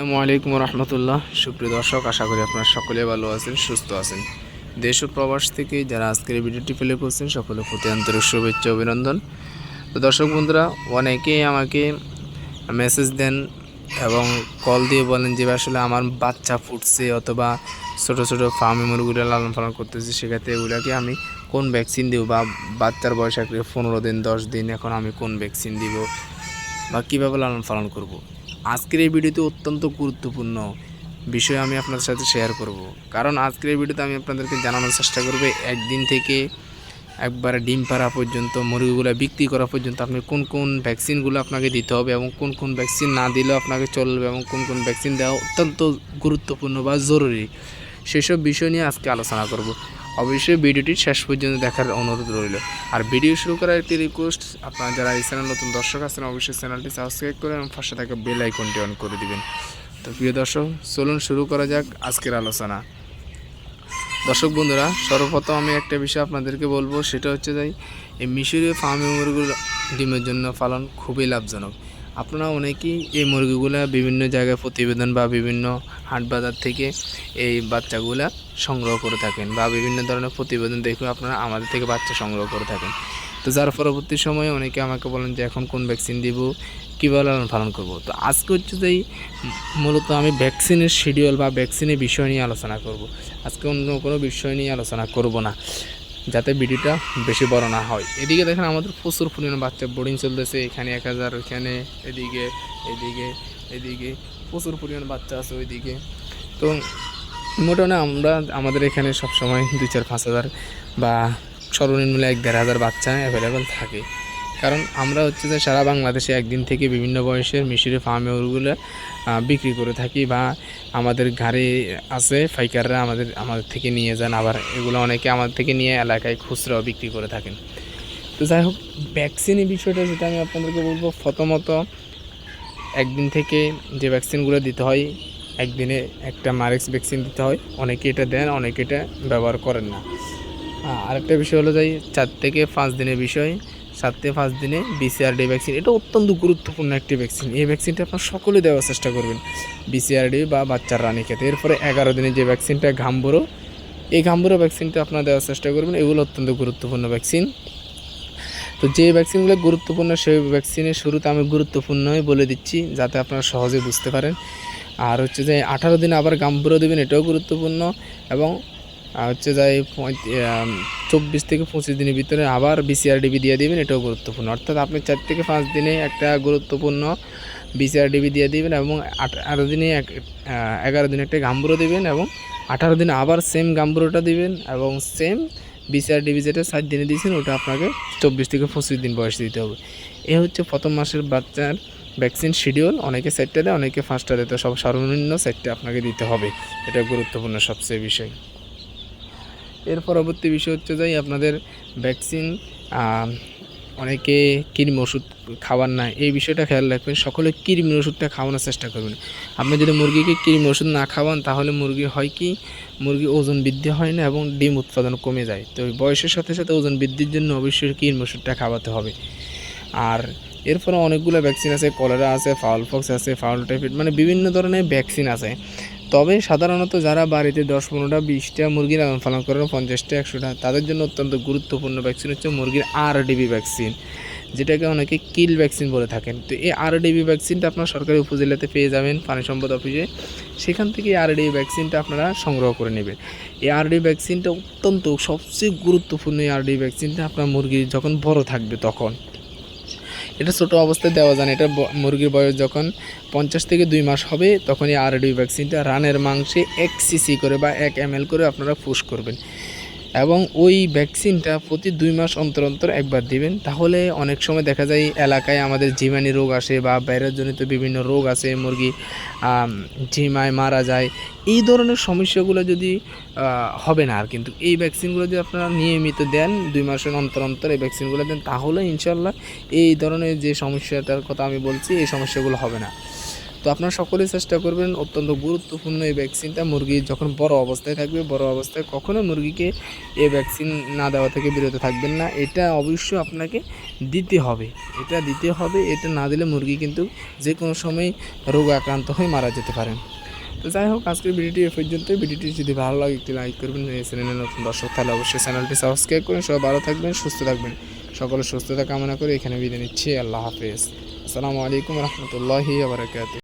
আসসালামু আলাইকুম রহমতুল্লাহ। সুপ্রিয় দর্শক, আশা করি আপনারা সকলে ভালো আছেন, সুস্থ আছেন। দেশ ও প্রবাস থেকে যারা আজকের ভিডিওটি ফেলে করছেন সকলের প্রতি আন্তরিক শুভেচ্ছা অভিনন্দন। তো দর্শক বন্ধুরা, অনেকেই আমাকে মেসেজ দেন এবং কল দিয়ে বলেন যে আসলে আমার বাচ্চা ফুটছে অথবা ছোট ছোট ফার্মে মুরগুলো লালন পালন করতেছে, সেক্ষেত্রে এগুলোকে আমি কোন ভ্যাকসিন দিব বা বাচ্চার বয়স এক পনেরো দিন, দশ দিন, এখন আমি কোন ভ্যাকসিন দিব বা কীভাবে লালন পালন করব। আজকের এই ভিডিওতে অত্যন্ত গুরুত্বপূর্ণ বিষয় আমি আপনাদের সাথে শেয়ার করব। কারণ আজকের এই ভিডিওতে আমি আপনাদেরকে জানানোর চেষ্টা করব, একদিন থেকে একবারে ডিম পাড়া পর্যন্ত, মুরগিগুলো বিক্রি করা পর্যন্ত আপনি কোন কোন ভ্যাকসিনগুলো আপনাকে দিতে হবে এবং কোন কোন ভ্যাকসিন না দিলেও আপনাকে চলবে এবং কোন কোন ভ্যাকসিন দেওয়া অত্যন্ত গুরুত্বপূর্ণ বা জরুরি সেসব বিষয় নিয়ে আজকে আলোচনা করব। অবশ্যই ভিডিওটি শেষ পর্যন্ত দেখার অনুরোধ রইল। আর ভিডিও শুরু করার একটি রিকোয়েস্ট আপনারা যারা এই চ্যানেল নতুন দর্শক আছেন, অবশ্যই চ্যানেলটি সাবস্ক্রাইব করে এবং পাশে থাকা বেল আইকনটি অন করে দিবেন। তো প্রিয় দর্শক, চলুন শুরু করা যাক আজকের আলোচনা। দর্শক বন্ধুরা, সর্বপ্রথম আমি একটা বিষয় আপনাদেরকে বলব, সেটা হচ্ছে যাই এই মিশরীয় ফার্মি ডিমের জন্য পালন খুবই লাভজনক। আপনারা অনেকেই এই মুরগিগুলা বিভিন্ন জায়গায় প্রতিবেদন বা বিভিন্ন হাট বাজার থেকে এই বাচ্চাগুলা সংগ্রহ করে থাকেন বা বিভিন্ন ধরনের প্রতিবেদন দেখে আপনারা আমাদের থেকে বাচ্চা সংগ্রহ করে থাকেন। তো যার পরবর্তী সময়ে অনেকে আমাকে বলেন যে, এখন কোন ভ্যাকসিন দিব? কীভাবে লালন পালন করব? তো আজকে হচ্ছে যে মূলত আমি ভ্যাকসিনের শিডিউল বা ভ্যাকসিনের বিষয় নিয়ে আলোচনা করব। আজকে অন্য কোনো বিষয় নিয়ে আলোচনা করব না। যাতে ভিডিওটা বেশি বড় না হয়। এদিকে দেখেন আমাদের প্রচুর পরিমাণে বাচ্চা বোর্ডিং চলতেছে, এখানে এক হাজার, ওইখানে, এদিকে এদিকে এদিকে, প্রচুর পরিমাণে বাচ্চা আছে ওইদিকে। তো মোটামুটি আমরা, আমাদের এখানে সব সময় দুই চার পাঁচ হাজার বা সর্বনিম্ন এক দেড় হাজার বাচ্চা অ্যাভেলেবেল থাকে। কারণ আমরা হচ্ছে যে সারা বাংলাদেশে একদিন থেকে বিভিন্ন বয়সের মিশরি ফার্মে ওগুলো বিক্রি করে থাকি বা আমাদের ঘরে আছে ফাইকাররা আমাদের আমাদের থেকে নিয়ে যান। আবার এগুলো অনেকে আমাদের থেকে নিয়ে এলাকায় খুচরাও বিক্রি করে থাকেন। তো যাই হোক ভ্যাকসিনের বিষয়টা যেটা আমি আপনাদেরকে বলব, প্রথমত একদিন থেকে যে ভ্যাকসিনগুলো দিতে হয়, একদিনে একটা মারেক্স ভ্যাকসিন দিতে হয়। অনেকে এটা দেন, অনেকে এটা ব্যবহার করেন না। আরেকটা বিষয় হলো যাই চার থেকে পাঁচ দিনের বিষয়। সাত থেকে পাঁচ দিনে বিসিআরডি ভ্যাকসিন এটা অত্যন্ত গুরুত্বপূর্ণ একটি ভ্যাকসিন এই ভ্যাকসিনটা আপনার সকলে দেওয়ার চেষ্টা করবেন বিসিআরডি বা বাচ্চার রানী খেতে। এরপরে এগারো দিনে যে ভ্যাকসিনটা ঘাম্বুরো এই ঘাম্বুরো ভ্যাকসিনটা আপনারা দেওয়ার চেষ্টা করবেন, এগুলো অত্যন্ত গুরুত্বপূর্ণ ভ্যাকসিন তো যে ভ্যাকসিনগুলো গুরুত্বপূর্ণ, সেই ভ্যাকসিনের শুরুতে আমি গুরুত্বপূর্ণই বলে দিচ্ছি, যাতে আপনারা সহজে বুঝতে পারেন। আর হচ্ছে যে, আঠারো দিন আবার গাম্বুরো দেবেন, এটাও গুরুত্বপূর্ণ। এবং হচ্ছে যাই চব্বিশ থেকে পঁচিশ দিনের ভিতরে আবার বিসিআরডিবি দিয়ে দিবেন, এটাও গুরুত্বপূর্ণ। অর্থাৎ আপনি চার থেকে পাঁচ দিনে একটা গুরুত্বপূর্ণ বিসিআরডিবি দিয়ে দিবেন এবং আঠারো দিনে এক এগারো দিনে একটা গাম্বুরো দিবেন এবং আঠারো দিনে আবার সেম গাম্বুরোটা দিবেন এবং সেম বিসিআরডিবি যেটা সাত দিনে দিয়েছেন, ওটা আপনাকে চব্বিশ থেকে পঁচিশ দিন বয়স দিতে হবে। এ হচ্ছে প্রথম মাসের বাচ্চার ভ্যাকসিন শিডিউল অনেকে সেটটা দেয়, অনেকে ফার্স্টটা দেয়, তো সব সর্বনিম্ন সেটটা আপনাকে দিতে হবে। এটা গুরুত্বপূর্ণ সবচেয়ে বিষয়। এর পরবর্তী বিষয় হচ্ছে যাই আপনাদের ভ্যাকসিন অনেকে কৃমি ওষুধ খাওয়ার না। এই বিষয়টা খেয়াল রাখবেন, সকলে কৃমি ওষুধটা খাওয়ানোর চেষ্টা করবেন। আপনি যদি মুরগিকে কৃমি ওষুধ না খাওয়ান, তাহলে মুরগি হয় কি? মুরগি ওজন বৃদ্ধি হয় না এবং ডিম উৎপাদন কমে যায়। তো বয়সের সাথে সাথে ওজন বৃদ্ধির জন্য অবশ্যই কৃমি ওষুধটা খাওয়াতে হবে। আর এরপরে অনেকগুলো ভ্যাকসিন আছে কলেরা আছে ফাউল ফক্স আছে ফাউল টাইফয়েড মানে বিভিন্ন ধরনের ভ্যাকসিন আছে। তবে সাধারণত যারা বাড়িতে দশ পনেরোটা, বিশটা মুরগি লালন পালন করেন, পঞ্চাশটা, একশোটা, তাদের জন্য অত্যন্ত গুরুত্বপূর্ণ ভ্যাকসিন হচ্ছে মুরগির আরডিবি ভ্যাকসিন যেটাকে অনেকে কিল ভ্যাকসিন বলে থাকেন। তো এই আরডিবি ভ্যাকসিনটা আপনার সরকারি উপজেলাতে পেয়ে যাবেন, পানি সম্পদ অফিসে। সেখান থেকে আরডিবি ভ্যাকসিনটা আপনারা সংগ্রহ করে নেবেন। এই আরডি ভ্যাকসিনটা অত্যন্ত সবচেয়ে গুরুত্বপূর্ণ এই আরডি ভ্যাকসিনটা আপনার মুরগি যখন বড় থাকবে তখন। এটা ছোটো অবস্থায় দেওয়া যায় না। এটা মুরগির বয়স যখন পঞ্চাশ থেকে দুই মাস হবে, তখনই আর ডি ভ্যাকসিনটা রানের মাংসে এক সিসি করে বা এক এম করে আপনারা পুশ করবেন। এবং ওই ভ্যাকসিনটা প্রতি দুই মাস অন্তর অন্তর একবার দিবেন। তাহলে অনেক সময় দেখা যায় এলাকায় আমাদের জিমানি রোগ আসে বা ভাইরাসজনিত বিভিন্ন রোগ আসে, মুরগি ঝিমায় মারা যায়। এই ধরনের সমস্যাগুলো যদি হবে না আর কিন্তু এই ভ্যাকসিনগুলো যদি আপনারা নিয়মিত দেন, দুই মাসের অন্তর অন্তর এই ভ্যাকসিনগুলো দেন, তাহলে ইনশাল্লাহ এই ধরনের যে সমস্যাটার কথা আমি বলছি, এই সমস্যাগুলো হবে না। তো আপনারা সকলেই চেষ্টা করবেন অত্যন্ত গুরুত্বপূর্ণ এই ভ্যাকসিনটা মুরগি যখন বড় অবস্থায় থাকবে, বড় অবস্থায় কখনো মুরগিকে এই ভ্যাকসিন না দেওয়া থেকে বিরত থাকবেন না। এটা অবশ্যই আপনাকে দিতে হবে। এটা দিতে হবে, এটা না দিলে মুরগি কিন্তু যে কোনো সময় রোগ আক্রান্ত হয়ে মারা যেতে পারেন। তো যাই হোক, আজকের ভিডিওটি এ পর্যন্ত ভিডিওটি যদি ভালো লাগে, একটি লাইক করবেন। চ্যানেলে নতুন দর্শক, তাহলে অবশ্যই চ্যানেলটি সাবস্ক্রাইব করুন। সবাই ভালো থাকবেন, সুস্থ থাকবেন। সকলের সুস্থতা কামনা করে এখানে বিদায় নিচ্ছি। আল্লাহ হাফেজ। আসসালামু আলাইকুম রহমতুল্লাহি আবরাকাত